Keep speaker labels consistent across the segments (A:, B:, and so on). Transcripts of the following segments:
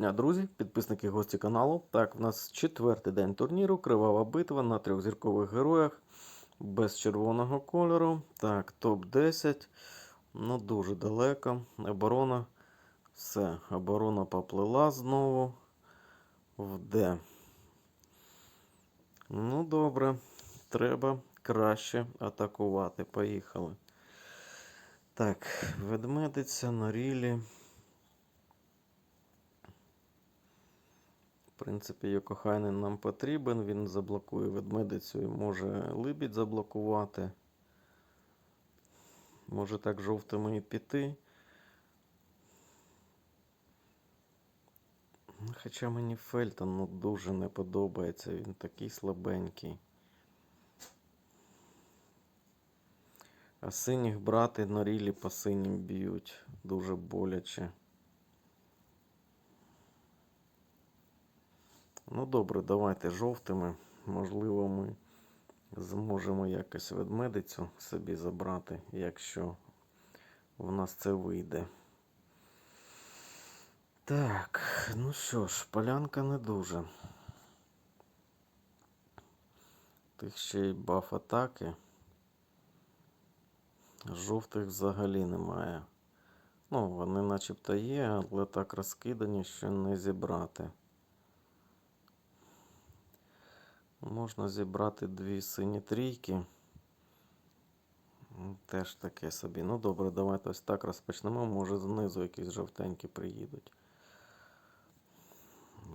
A: дня, друзі, підписники гості каналу. Так, в нас четвертий день турніру, кривава битва на трьохзіркових героях без червоного кольору. Так, топ-10. Ну, дуже далеко. Оборона. Все, оборона поплила знову. В Д. Ну, добре. Треба краще атакувати. Поїхали. Так, ведмедиця на рілі. В принципі, Йокохайнен нам потрібен, він заблокує ведмедицю і може либідь заблокувати. Може так жовтими і піти. Хоча мені Фельтон ну, дуже не подобається, він такий слабенький. А синіх брати на рілі по синім б'ють дуже боляче. Ну добре, давайте жовтими. Можливо, ми зможемо якось ведмедицю собі забрати, якщо в нас це вийде. Так, ну що ж, полянка не дуже. Тих ще й баф атаки. Жовтих взагалі немає. Ну, вони начебто є, але так розкидані, що не зібрати. Можна зібрати дві сині трійки. Теж таке собі. Ну добре, давайте ось так розпочнемо. Може знизу якісь жовтенькі приїдуть.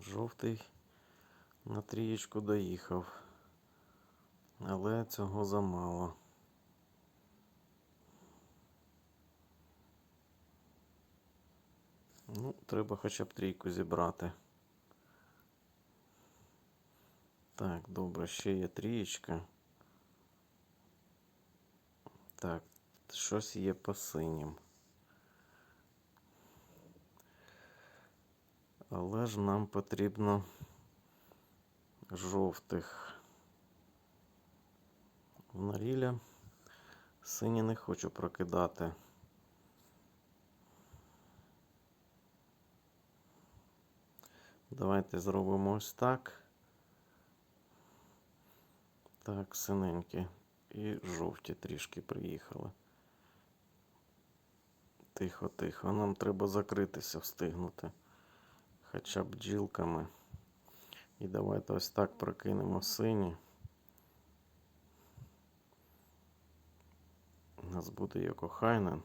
A: Жовтий на трієчку доїхав. Але цього замало. Ну, треба хоча б трійку зібрати. Так, добре, ще є трієчка. Так, щось є по синім. Але ж нам потрібно жовтих. В наріля сині не хочу прокидати. Давайте зробимо ось так. Так, синенькі. І жовті трішки приїхали. Тихо, тихо. Нам треба закритися, встигнути. Хоча б бджілками. І давайте ось так прокинемо сині. У нас буде Йокохайнен.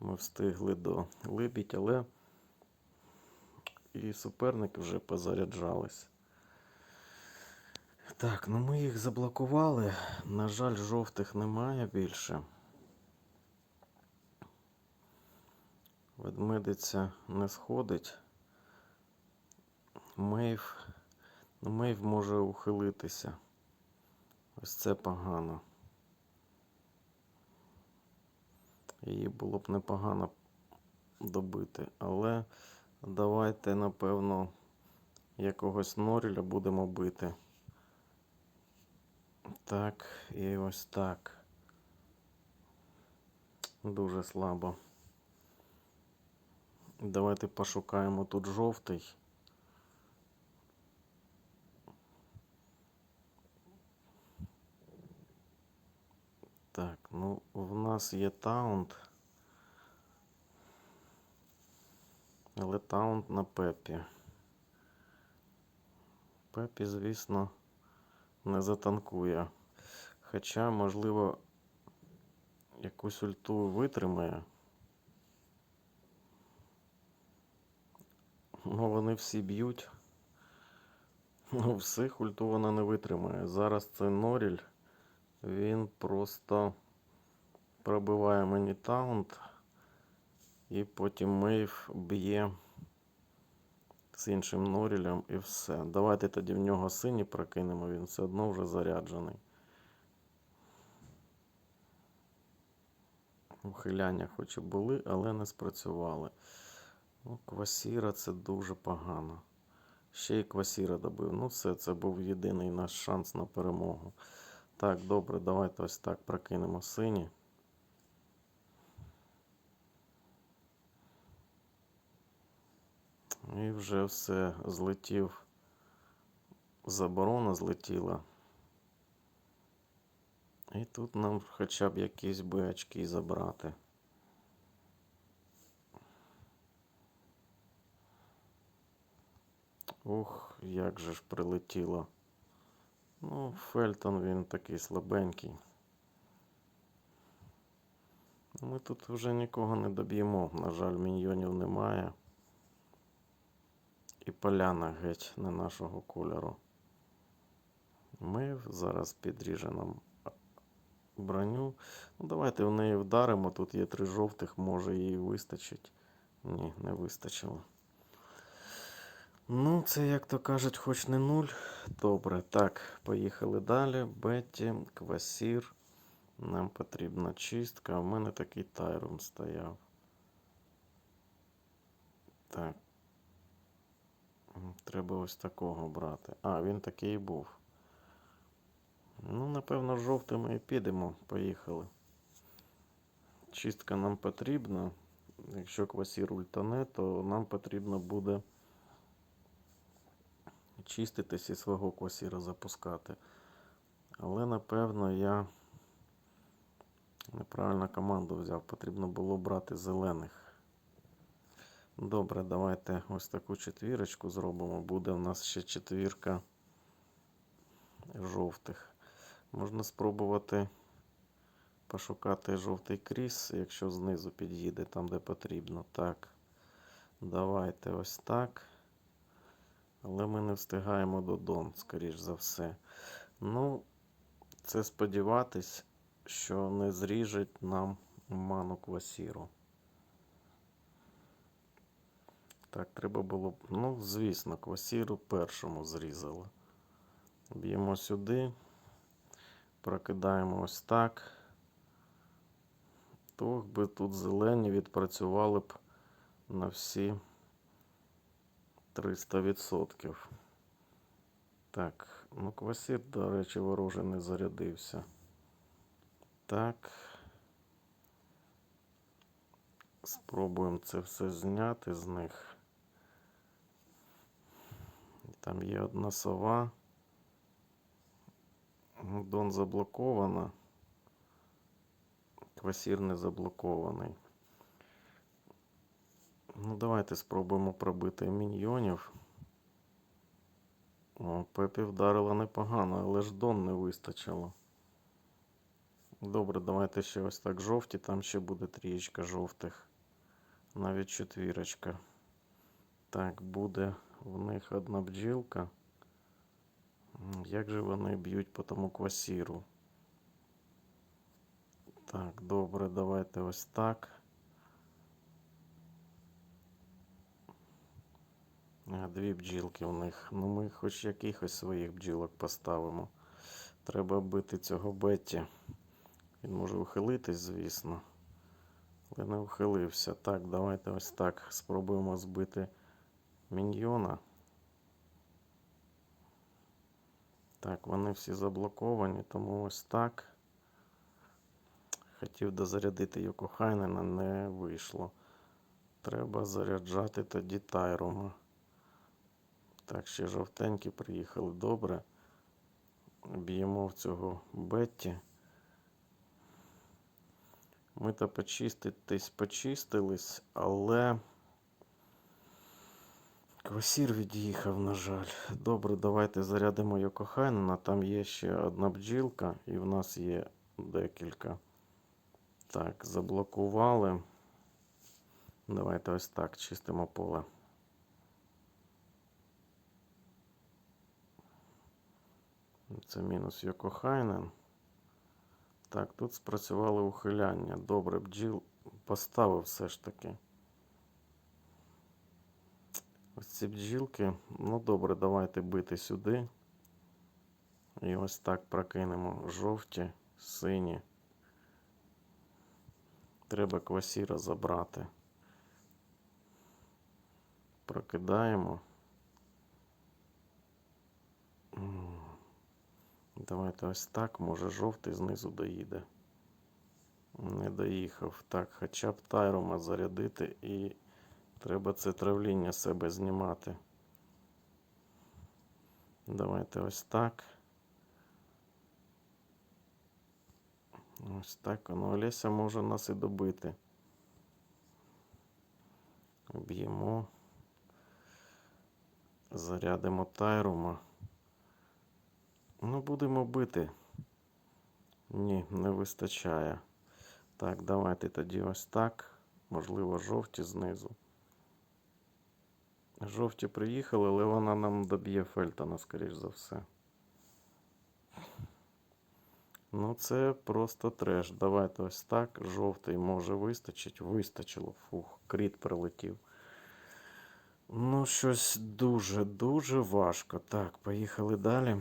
A: Ми встигли до либідь, але і суперники вже позаряджались. Так, ну ми їх заблокували. На жаль, жовтих немає більше. Ведмедиця не сходить. Мейв. Ну, Мейв може ухилитися. Ось це погано. Її було б непогано добити, але давайте, напевно, якогось Норіля будемо бити. Так, і ось так. Дуже слабо. Давайте пошукаємо тут жовтий. Так, ну в нас є таунт. Але таунт на пепі. Пепі, звісно, не затанкує. Хоча, можливо, якусь ульту витримає. Ну, вони всі б'ють. Ну, всіх ульту вона не витримає. Зараз це Норіль. Він просто пробиває мені таунт. І потім Мейв б'є з іншим Норілем і все. Давайте тоді в нього сині прокинемо, він все одно вже заряджений. Ухиляння хоч і були, але не спрацювали. Ну, Квасіра це дуже погано. Ще й Квасіра добив. Ну, все, це був єдиний наш шанс на перемогу. Так, добре, давайте ось так прокинемо сині. І вже все злетів. Заборона злетіла. І тут нам хоча б якісь би очки забрати. Ух, як же ж прилетіло. Ну, Фельтон він такий слабенький. Ми тут вже нікого не доб'ємо. На жаль, міньйонів немає. І поляна геть не нашого кольору. Ми зараз підріжемо броню. Ну, давайте в неї вдаримо. Тут є три жовтих, може їй вистачить. Ні, не вистачило. Ну, це, як то кажуть, хоч не нуль. Добре, так, поїхали далі. Бетті, квасір. Нам потрібна чистка. У мене такий тайрум стояв. Так. Треба ось такого брати. А, він такий був. Ну, напевно, жовтими і підемо. Поїхали. Чистка нам потрібна. Якщо квасір ультане, то нам потрібно буде чиститись і свого квасіра запускати. Але, напевно, я неправильно команду взяв. Потрібно було брати зелених. Добре, давайте ось таку четвірочку зробимо. Буде у нас ще четвірка жовтих. Можна спробувати пошукати жовтий кріс, якщо знизу під'їде там, де потрібно. Так, давайте ось так. Але ми не встигаємо до Дон, скоріш за все. Ну, це сподіватись, що не зріжуть нам ману квасіру. Так, треба було. Ну, звісно, квасіру першому зрізали. Б'ємо сюди. Прокидаємо ось так. То би тут зелені відпрацювали б на всі 300%. Так, ну квасір, до речі, ворожий не зарядився. Так. Спробуємо це все зняти з них. Там є одна сова. Дон заблокована. Квасір не заблокований. Ну, давайте спробуємо пробити міньйонів. О, Пепі вдарила непогано, але ж Дон не вистачило. Добре, давайте ще ось так жовті. Там ще буде трієчка жовтих. Навіть четвірочка. Так, буде в них одна бджілка. Як же вони б'ють по тому квасіру? Так, добре, давайте ось так. Дві бджілки у них. Ну, ми хоч якихось своїх бджілок поставимо. Треба бити цього Бетті. Він може ухилитись, звісно. Але не ухилився. Так, давайте ось так. Спробуємо збити міньйона. Так, вони всі заблоковані, тому ось так. Хотів дозарядити Йокохайнена, не вийшло. Треба заряджати тоді Тайрома. Так, ще жовтенькі приїхали добре. Б'ємо в цього Бетті. Ми то почиститись, почистились, але квасір від'їхав, на жаль. Добре, давайте зарядимо Йокохайнена. Там є ще одна бджілка, і в нас є декілька. Так, заблокували. Давайте ось так чистимо поле. Це мінус Йокохайнен. Так, тут спрацювали ухиляння. Добре, бджіл поставив все ж таки. Ось ці бджілки. Ну добре, давайте бити сюди. І ось так прокинемо жовті, сині. Треба квасіра забрати. Прокидаємо. Давайте ось так. Може жовтий знизу доїде. Не доїхав. Так, хоча б тайрома зарядити і Треба це травління себе знімати. Давайте ось так. Ось так. Ну, Олеся може нас і добити. Б'ємо. Зарядимо тайрума. Ну, будемо бити. Ні, не вистачає. Так, давайте тоді ось так. Можливо, жовті знизу. Жовті приїхали, але вона нам доб'є Фельтона, скоріш за все. Ну, це просто треш. Давайте ось так. Жовтий може вистачить. Вистачило. Фух, кріт прилетів. Ну, щось дуже-дуже важко. Так, поїхали далі.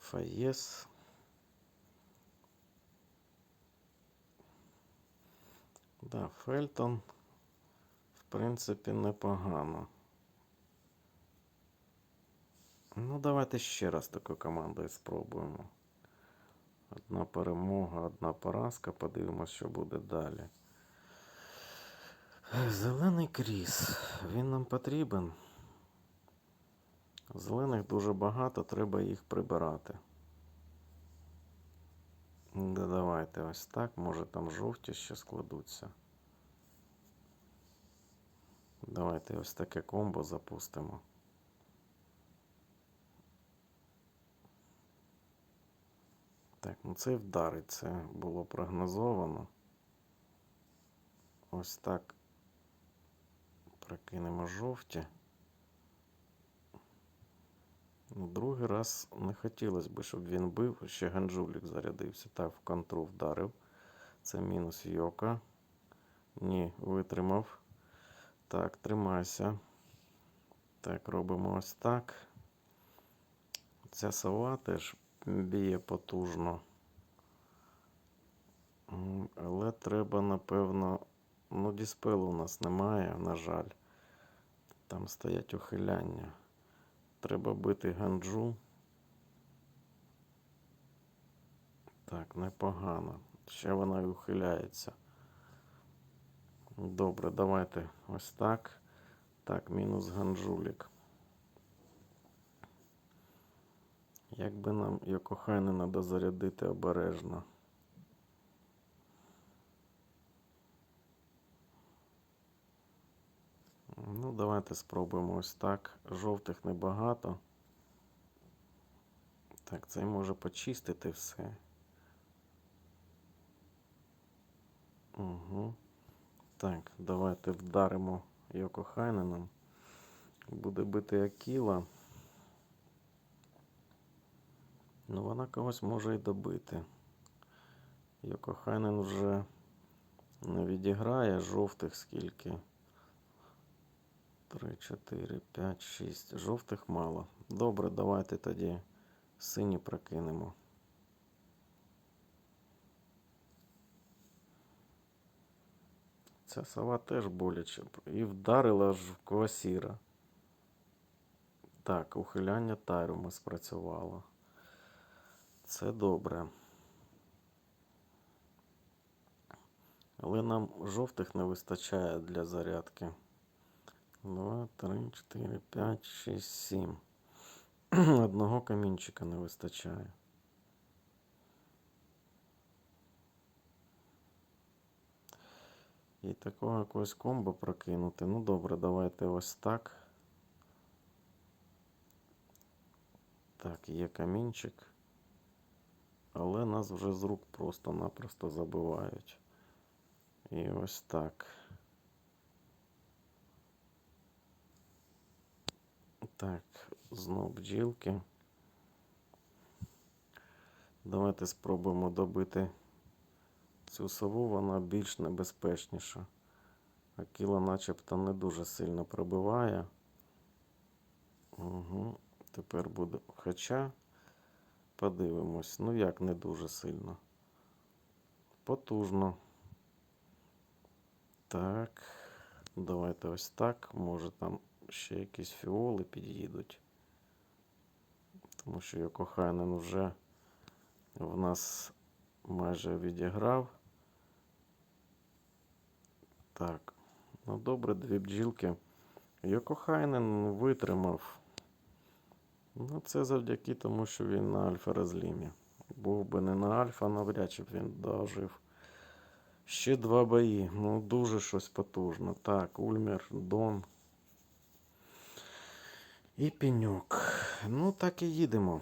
A: Фаєс. Да, Фельтон, принципі, непогано. Ну, давайте ще раз такою командою спробуємо. Одна перемога, одна поразка. Подивимося, що буде далі. Зелений кріс. Він нам потрібен. Зелених дуже багато, треба їх прибирати. Да, давайте ось так. Може там жовті ще складуться. Давайте ось таке комбо запустимо. Так, ну це вдарить, це було прогнозовано. Ось так прокинемо жовті. Ну, Другий раз не хотілося б, щоб він бив. Ще ганджулік зарядився. Так, в контру вдарив. Це мінус Йока. Ні, витримав. Так, тримайся. Так, робимо ось так. Ця сова теж б'є потужно. Але треба, напевно. Ну, діспелу у нас немає, на жаль. Там стоять ухиляння. Треба бити ганджу. Так, непогано. Ще вона й ухиляється. Добре, давайте ось так. Так, мінус ганджулік. Як би нам Йокохайнена дозарядити обережно. Ну, давайте спробуємо ось так. Жовтих небагато. Так, цей може почистити все. Угу. Так, давайте вдаримо Йоко Хайненом. Буде бити Акіла. Ну, вона когось може і добити. Йоко Хайнен вже не відіграє жовтих скільки. 3, 4, 5, 6. Жовтих мало. Добре, давайте тоді сині прокинемо. Ця сова теж боляче. І вдарила ж в квасіра. Так, ухиляння тайрума спрацювало. Це добре. Але нам жовтих не вистачає для зарядки. 2, 3, 4, 5, 6, 7. Одного камінчика не вистачає. І такого якогось комбо прокинути. Ну добре, давайте ось так. Так, є камінчик. Але нас вже з рук просто-напросто забивають. І ось так. Так, знов бджілки. Давайте спробуємо добити цю сову, вона більш небезпечніша. Акіла начебто не дуже сильно пробиває. Угу. Тепер буде. Хоча подивимось. Ну як не дуже сильно. Потужно. Так. Давайте ось так. Може там ще якісь фіоли під'їдуть. Тому що Йокохайнен вже в нас майже відіграв. Так. Ну добре, дві бджілки. Йокохайнен витримав. Ну, це завдяки тому, що він на альфа розлімі. Був би не на альфа, навряд чи б він дожив. Ще два бої. Ну, дуже щось потужно. Так, Ульмер, Дон. І пеньок. Ну, так і їдемо.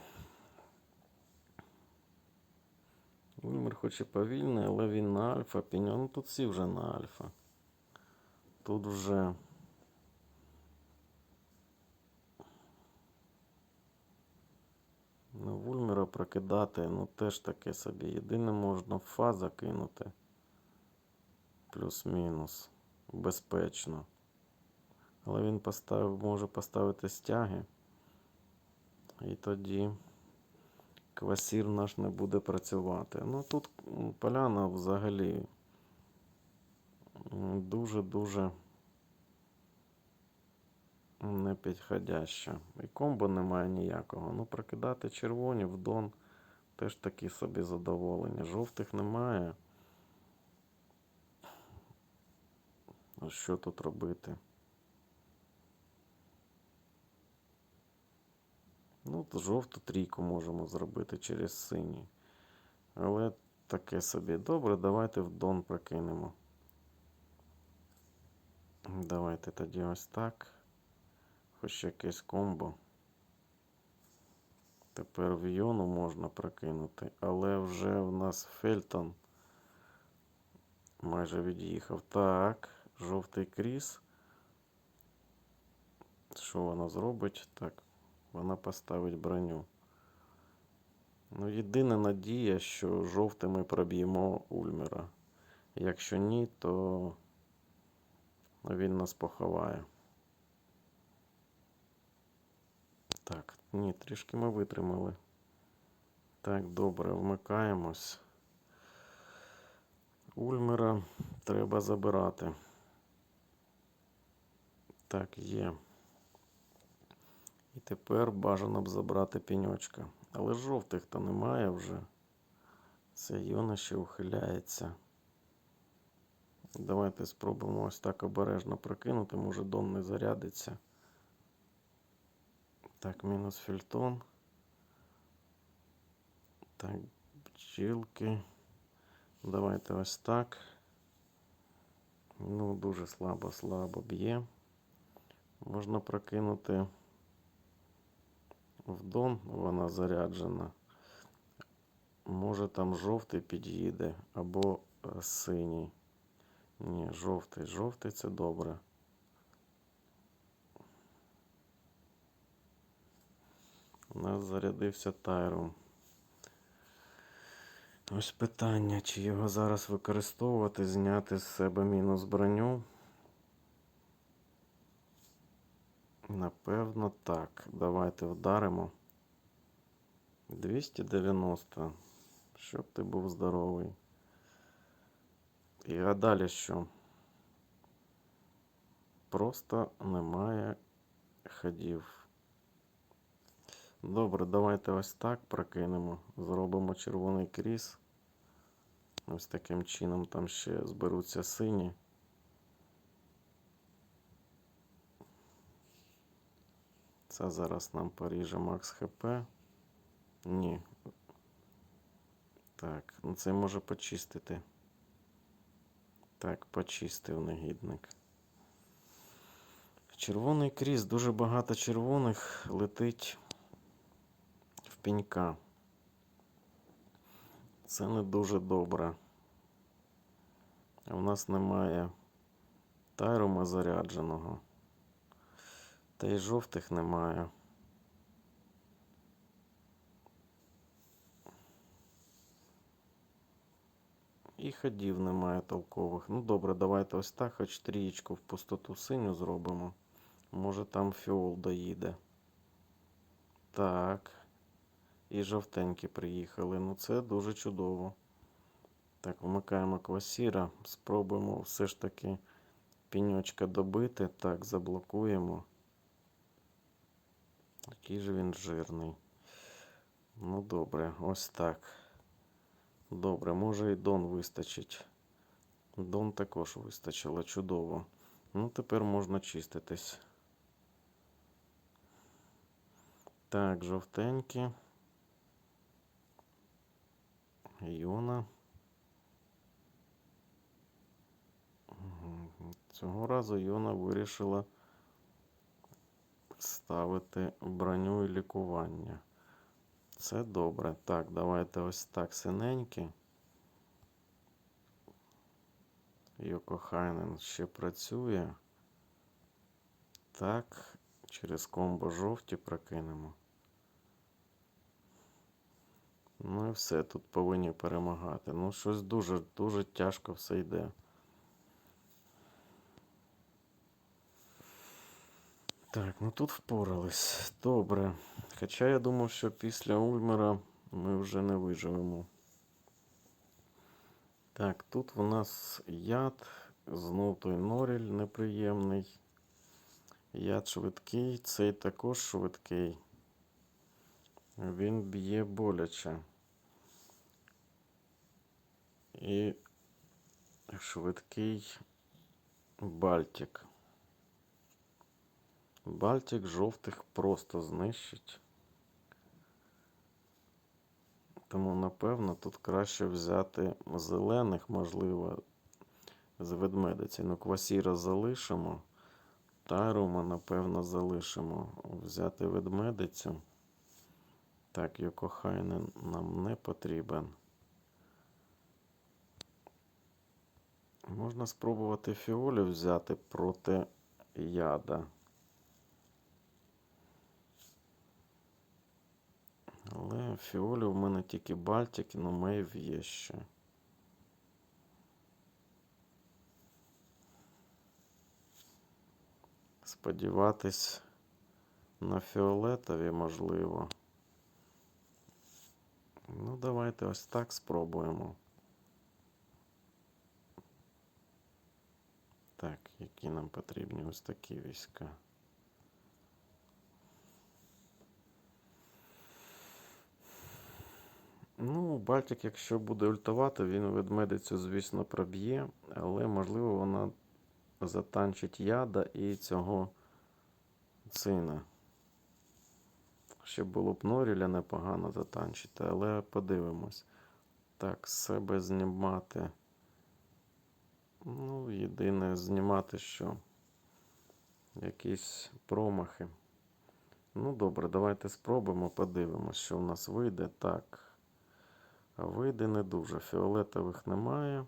A: Ульмер хоч і повільний, але він на альфа. Пеньок. Ну тут всі вже на альфа. Тут вже. Ну, Вульмера прокидати, ну теж таке собі. Єдине можна фа закинути. Плюс-мінус. Безпечно. Але він поставив, може поставити стяги. І тоді квасір наш не буде працювати. Ну тут поляна взагалі дуже-дуже непідходяща. І комбо немає ніякого. Ну, прокидати червоні в дон теж такі собі задоволення. Жовтих немає. А що тут робити? Ну, жовту трійку можемо зробити через синій. Але таке собі. Добре, давайте в дон прокинемо. Давайте тоді ось так. Хоч якесь комбо. Тепер в Йону можна прокинути, але вже в нас Фельтон майже від'їхав. Так, жовтий кріс. Що вона зробить? Так, вона поставить броню. Ну, єдина надія, що жовтими проб'ємо Ульмера. Якщо ні, то він нас поховає. Так, ні, трішки ми витримали. Так, добре, вмикаємось. Ульмера треба забирати. Так, є. І тепер бажано б забрати піньочка. Але жовтих то немає вже. Це Йона ще ухиляється. Давайте спробуємо ось так обережно прокинути, може дон не зарядиться. Так, мінус фільтон. Так, бджілки. Давайте ось так. Ну, дуже слабо, слабо б'є. Можна прокинути в дон, вона заряджена. Може там жовтий під'їде або е, синій. Ні, жовтий. Жовтий це добре. У нас зарядився тайром. Ось питання, чи його зараз використовувати, зняти з себе мінус броню. Напевно, так. Давайте вдаримо. 290. Щоб ти був здоровий. І а далі що? Просто немає ходів. Добре, давайте ось так прокинемо. Зробимо червоний кріс. Ось таким чином там ще зберуться сині. Це зараз нам поріже Макс ХП. Ні. Так, ну це може почистити. Так, почистив негідник. Червоний кріс, дуже багато червоних летить в пінька. Це не дуже добре. В нас немає тайрума зарядженого. Та й жовтих немає. І ходів немає толкових. Ну добре, давайте ось так, хоч трієчку в пустоту синю зробимо. Може там фіол доїде. Так. І жовтенькі приїхали. Ну це дуже чудово. Так, вмикаємо квасіра. Спробуємо все ж таки піньочка добити. Так, заблокуємо. Який же він жирний. Ну добре, ось так. Добре, може і Дон вистачить. Дон також вистачило чудово. Ну, тепер можна чиститись. Так, жовтенькі. Йона. Цього разу Йона вирішила ставити броню і лікування. Це добре. Так, давайте ось так синенькі. Йоко Хайнен ще працює. Так, через комбо жовті прокинемо. Ну і все, тут повинні перемагати. Ну, щось дуже, дуже тяжко все йде. Так, ну тут впорались. Добре. Хоча я думав, що після Ульмера ми вже не виживемо. Так, тут в нас яд, знов той норіль неприємний. Яд швидкий, цей також швидкий. Він б'є боляче. І швидкий Бальтик. Бальтик жовтих просто знищить. Тому, напевно, тут краще взяти зелених, можливо, з ведмедиці. Ну, квасіра залишимо. Тайрума, напевно, залишимо. Взяти ведмедицю. Так, Йокохайнен нам не потрібен. Можна спробувати фіолі взяти проти яда. Але фіолі в мене тільки Бальтик, ну Мейв є ще. Сподіватись на фіолетові можливо. Ну, давайте ось так спробуємо. Так, які нам потрібні ось такі війська. Ну, Бальтик, якщо буде ультувати, він ведмедицю, звісно, проб'є, але можливо вона затанчить яда і цього цина. Ще було б Норіля непогано затанчити, але подивимось. Так, себе знімати. Ну, єдине знімати, що якісь промахи. Ну, добре, давайте спробуємо, подивимось, що в нас вийде. Так. А вийде не дуже. Фіолетових немає.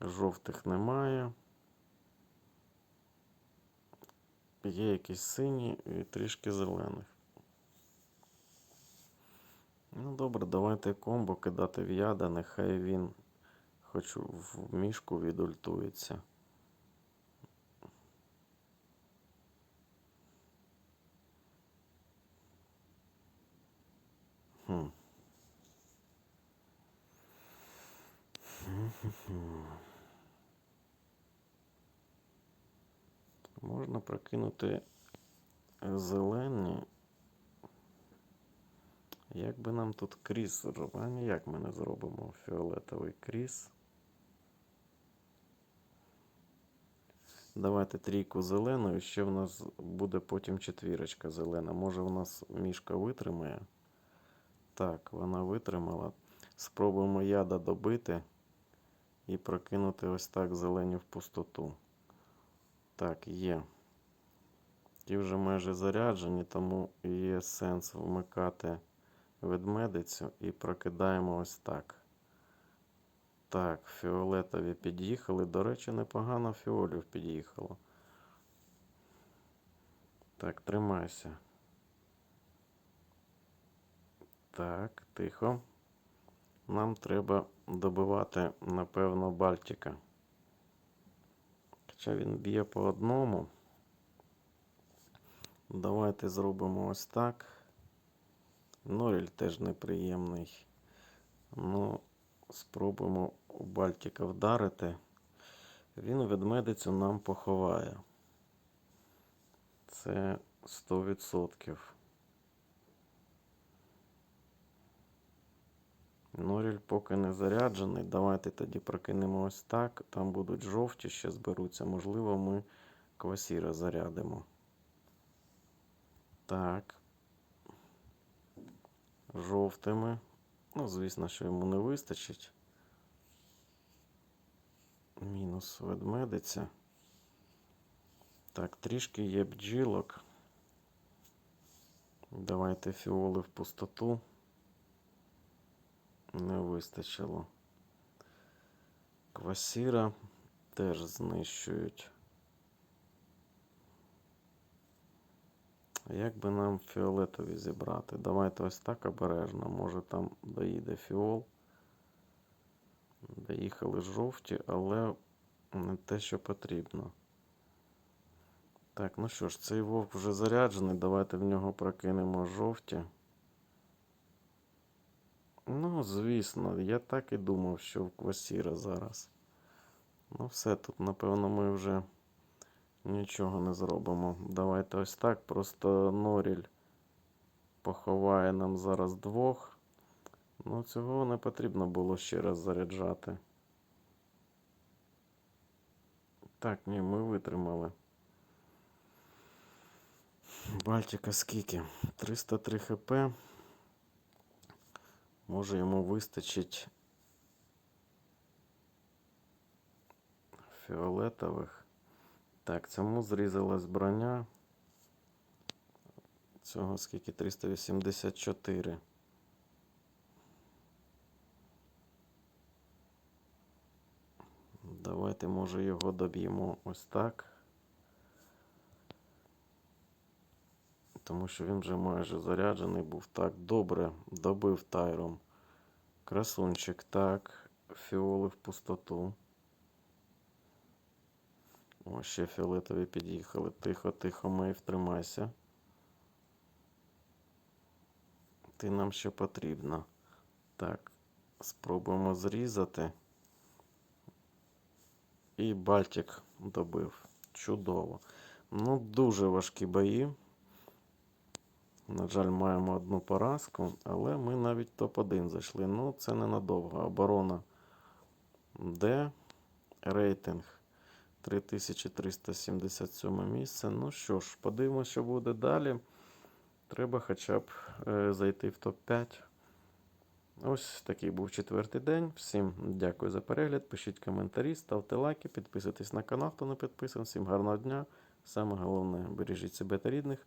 A: Жовтих немає. Є якісь сині і трішки зелених. Ну, добре, давайте комбо кидати в яда, нехай він хоч в мішку відультується. Можна прокинути зелені. Як би нам тут кріс зробити? А ніяк ми не зробимо фіолетовий кріс. Давайте трійку зелену, і ще в нас буде потім четвірочка зелена. Може в нас мішка витримає. Так, вона витримала. Спробуємо яда добити і прокинути ось так зелені в пустоту. Так, є. Ті вже майже заряджені, тому є сенс вмикати ведмедицю і прокидаємо ось так. Так, фіолетові під'їхали. До речі, непогано фіолів під'їхало. Так, тримайся. Так, тихо. Нам треба добивати, напевно, Бальтика. Хоча він б'є по одному. Давайте зробимо ось так. Норіль теж неприємний. Ну, спробуємо у Бальтика вдарити. Він ведмедицю нам поховає. Це 100%. Норіль поки не заряджений. Давайте тоді прокинемо ось так. Там будуть жовті, ще зберуться. Можливо, ми квасіра зарядимо. Так. Жовтими. Ну, звісно, що йому не вистачить. Мінус ведмедиця. Так, трішки є бджілок. Давайте фіоли в пустоту. Не вистачило. Квасіра теж знищують. Як би нам фіолетові зібрати? Давайте ось так обережно. Може там доїде фіол. Доїхали жовті, але не те, що потрібно. Так, ну що ж, цей вовк вже заряджений. Давайте в нього прокинемо жовті. Ну, звісно, я так і думав, що в квасіра зараз. Ну, все, тут, напевно, ми вже нічого не зробимо. Давайте ось так. Просто Норіль поховає нам зараз двох. Ну, цього не потрібно було ще раз заряджати. Так, ні, ми витримали. Бальтика скільки? 303 хп. Може йому вистачить фіолетових. Так, цьому зрізалась броня. Цього скільки? 384. Давайте, може, його доб'ємо ось так. Тому що він вже майже заряджений був. Так, добре, добив тайром. Красунчик, так. Фіоли в пустоту. О, ще фіолетові під'їхали. Тихо, тихо, Мейв, тримайся. Ти нам ще потрібна. Так, спробуємо зрізати. І Бальтик добив. Чудово. Ну, дуже важкі бої. На жаль, маємо одну поразку, але ми навіть топ-1 зайшли. Ну, це ненадовго. Оборона Д. Рейтинг 3377 місце. Ну що ж, подивимося, що буде далі. Треба хоча б е, зайти в топ-5. Ось такий був четвертий день. Всім дякую за перегляд. Пишіть коментарі, ставте лайки, підписуйтесь на канал, хто не підписаний. Всім гарного дня. Саме головне, бережіть себе та рідних.